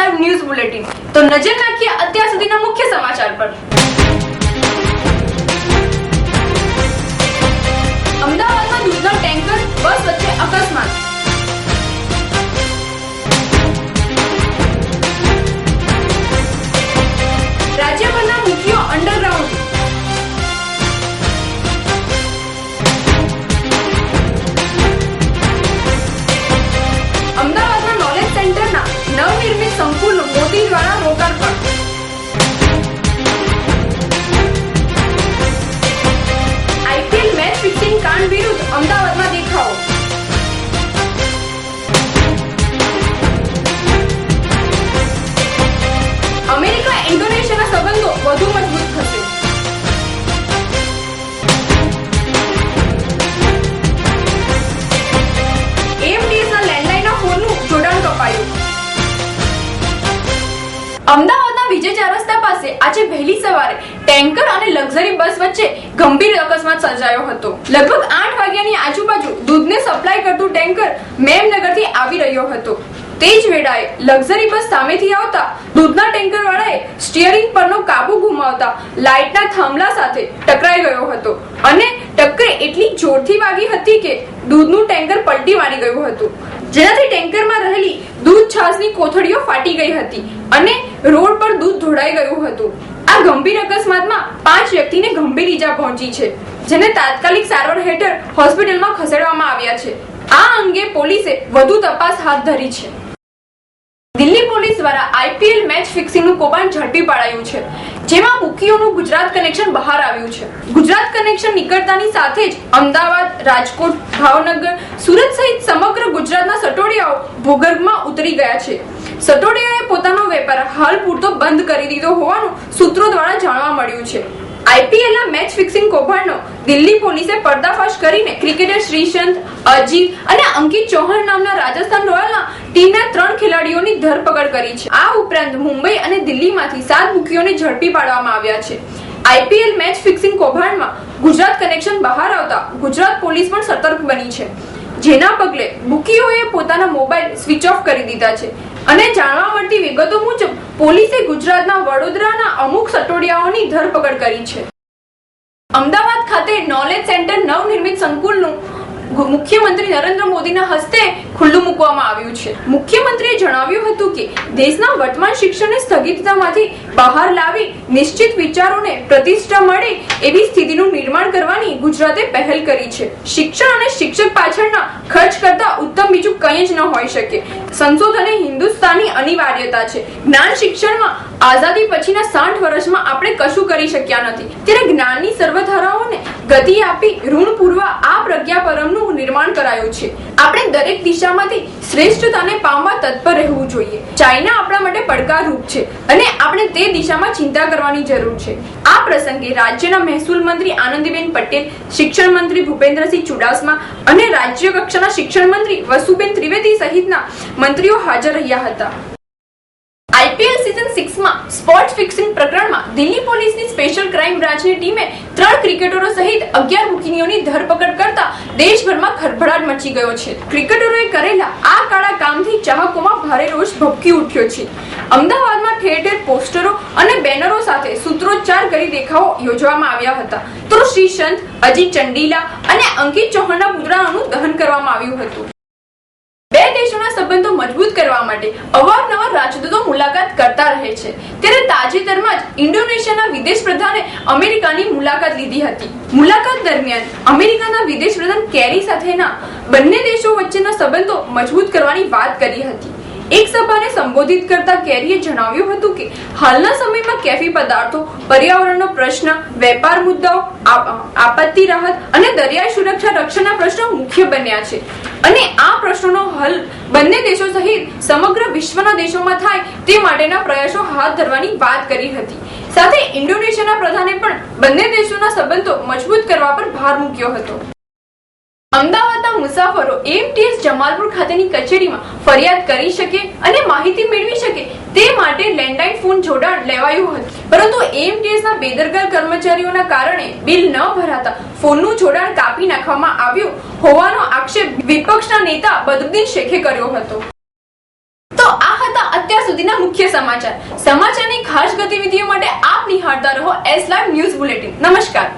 Live news bulletin. તો નજર નાખીએ અત્યાર સુધીના મુખ્ય સમાચાર પર. અમદાવાદમાં દૂધના ટેન્કર બસ વચ્ચે અકસ્માત. અમદાવાદના વિજય ચાર રસ્તા પાસે આજે વહેલી સવારે ટેન્કર અને લક્ઝરી બસ વચ્ચે ગંભીર અકસ્માત સર્જાયો હતો. લગભગ આઠ વાગ્યાની આજુબાજુ દૂધને સપ્લાય કરતું ટેન્કર મેમનગરથી આવી રહ્યો હતો. તે જ વેળાએ લક્ઝરી બસ સામેથી આવતા દૂધના ટેન્કર વાળાએ સ્ટીયરિંગ પરનો કાબુ ગુમાવતા લાઇટના થાંભલા સાથે ટકરાઈ ગયો હતો અને ટક્કર એટલી જોરથી વાગી હતી કે દૂધનું ટેન્કર પલટી મારી ગયું હતું. જેનાથી ટેન્કરમાં રહેલી દૂધ છાશની કોથળીઓ ફાટી ગઈ હતી અને રોડ પર દૂધ ઢોળાઈ ગયું હતું. આ ગંભીર અકસ્માતમાં પાંચ વ્યક્તિને ગંભીર ઈજા પહોંચી છે, જેને તાત્કાલિક સારવાર હેઠળ હોસ્પિટલમાં ખસેડવામાં આવ્યા છે. આ અંગે પોલીસે વધુ તપાસ હાથ ધરી છે. દિલ્હી પોલીસ દ્વારા આઈપીએલ મેચ ફિક્સિંગનું કૌભાંડ ઝડપી પાડાયું છે. જેમાં બુકીઓનું ગુજરાત કનેક્શન બહાર આવ્યું છે. ગુજરાત કનેક્શન નીકળતાની સાથે જ અમદાવાદ, રાજકોટ, ભાવનગર, સુરત સહિત સમગ્ર ગુજરાતના સટોડિયાઓ ભૂગર્ભમાં ઉતરી ગયા છે. સટોડિયાએ પોતાનો વેપાર હાલ પૂરતો બંધ કરી દીધો હોવાનું સૂત્રો દ્વારા જાણવા મળ્યું છે. આઈપીએલ ના મેચ ફિક્સિંગ કૌભાંડનો દિલ્હી પોલીસે પર્દાફાશ કરીને ક્રિકેટર શ્રીસંત અજીત અને અંકિત ચૌહાણ નામના રાજસ્થાન રોયલના ટીમના ત્રણ ખેલાડીઓની ધરપકડ કરી છે. આ ઉપરાંત મુંબઈ અને દિલ્હીમાંથી સાત બુકીઓને ઝડપી પાડવામાં આવ્યા છે. આઈપીએલ મેચ ફિક્સિંગ કૌભાંડમાં ગુજરાત કનેક્શન બહાર આવતા ગુજરાત પોલીસ પણ સતર્ક બની છે. જેના પગલે બુકીઓએ પોતાના મોબાઈલ સ્વિચ ઓફ કરી દીધા છે અને જાણવા મળતી વિગતો મુજબ પોલીસે ગુજરાતના વડોદરાના અમુક સટોડિયાઓની ધરપકડ કરી છે. અમદાવાદ ખાતે નોલેજ સેન્ટર નવનિર્મિત સંકુલનું મુખ્યમંત્રી નરેન્દ્ર મોદીના હસ્તે ખુલ્લું મૂકવામાં આવ્યું છે. મુખ્યમંત્રીએ જણાવ્યું હતું કે, દેશના વર્તમાન શિક્ષણને સ્થગિતતામાંથી બહાર લાવી નિશ્ચિત વિચારોને પ્રતિષ્ઠા મળે એવી સ્થિતિનું નિર્માણ કરવાની ગુજરાતે પહેલ કરી છે. શિક્ષણ અને શિક્ષક પાછળના ખર્ચ કરતા ઉત્તમ બીજું કંઈ જ ન હોઈ શકે. સંશોધન એ હિન્દુસ્તાની અનિવાર્યતા છે. જ્ઞાન શિક્ષણમાં આઝાદી પછીના સાઠ વર્ષમાં આપણે કશું કરી શક્યા નથી. ત્યારે જ્ઞાનની સર્વધારાઓને ગતિ આપી ઋણ પૂર્વા આ પ્રજ્ઞા પરમનું નિર્માણ કરાયું છે. આપણે દરેક દિશામાંથી શ્રેષ્ઠતાને પામવા તત્પર રહેવું જોઈએ. ચાઇના આપણા માટે પડકારરૂપ છે અને આપણે તે દિશામાં ચિંતા કરવાની જરૂર છે. આ પ્રસંગે રાજ્યના મહેસૂલ મંત્રી આનંદીબેન પટેલ, શિક્ષણ મંત્રી ભૂપેન્દ્રસિંહ ચુડાસમા અને રાજ્ય કક્ષાના શિક્ષણ મંત્રી વસુબેન ત્રિવેદી સહિતના મંત્રીઓ હાજર રહ્યા હતા. આઈપીએલ સીઝન 6 માં સ્પોટ ફિક્સિંગ પ્રકરણમાં દિલ્હી પોલીસની સ્પેશિયલ ક્રાઇમ બ્રાન્ચની ટીમે ત્રણ ક્રિકેટરો સહિત 11 બુકીનીઓની ધરપકડ કરતા દેશભરમાં ખળભળાટ મચી ગયો છે. ક્રિકેટરોએ કરેલા આ કાળા કામથી ચાહકોમાં ભારે રોષ ભભકી ઉઠ્યો છે. અમદાવાદમાં ઠેર ઠેર પોસ્ટરો અને બેનરો સાથે સૂત્રોચ્ચાર કરી દેખાવો યોજવામાં આવ્યા હતા. તો શ્રીસંત અજીત ચંડીલા અને અંકિત ચૌહાણના પુતળાઓનું દહન કરવામાં આવ્યું હતું. બે દેશોના સંબંધો મજબૂત કરવા માટે અવારનવાર રાજદૂતો મુલાકાત કરતા રહે છે. ત્યારે તાજેતરમાં જ ઇન્ડોનેશિયાના વિદેશ પ્રધાને અમેરિકાની મુલાકાત લીધી હતી. મુલાકાત દરમિયાન અમેરિકાના વિદેશ પ્રધાન કેરી સાથેના બંને દેશો વચ્ચેના સંબંધો મજબૂત કરવાની વાત કરી હતી. એક સભાને સંબોધિત કરતા કેરીએ જણાવ્યું હતું કે, હાલના સમયમાં કેફી પદાર્થો, પર્યાવરણનો પ્રશ્ન, વેપાર મુદ્દાઓ આપત્તિ રાહત અને દરિયાઈ સુરક્ષા રક્ષણના પ્રશ્નો મુખ્ય બન્યા છે. અને આ પ્રશ્નોનો હલ બંને દેશો સહિત સમગ્ર વિશ્વના દેશોમાં થાય તે માટેના પ્રયાસો હાથ ધરવાની વાત કરી હતી. સાથે ઇન્ડોનેશિયાના પ્રધાને પણ બંને દેશોના સંબંધો મજબૂત કરવા પર ભાર મૂક્યો હતો. અમદાવાદના મુસાફરો એમટીએસ જમાલપુર ખાતેની કચેરીમાં ફરિયાદ કરી શકે અને માહિતી મેળવી શકે તે માટે લેન્ડલાઇન ફોન જોડાણ લેવાયું હતું. પરંતુ એમટીએસ ના બેદરકાર કર્મચારીઓના કારણે બિલ ન ભરાતા ફોનનું જોડાણ કાપી નાખવામાં આવ્યું હોવાનો આક્ષેપ વિપક્ષના નેતા બદરુદ્દીન શેખે કર્યો હતો. તો આ હતા અત્યાર સુધીના મુખ્ય સમાચાર. સમાચારની ખાસ ગતિવિધિઓ માટે આપ નિહાળતા રહો એસ લાઈવ ન્યૂઝ બુલેટિન નમસ્કાર.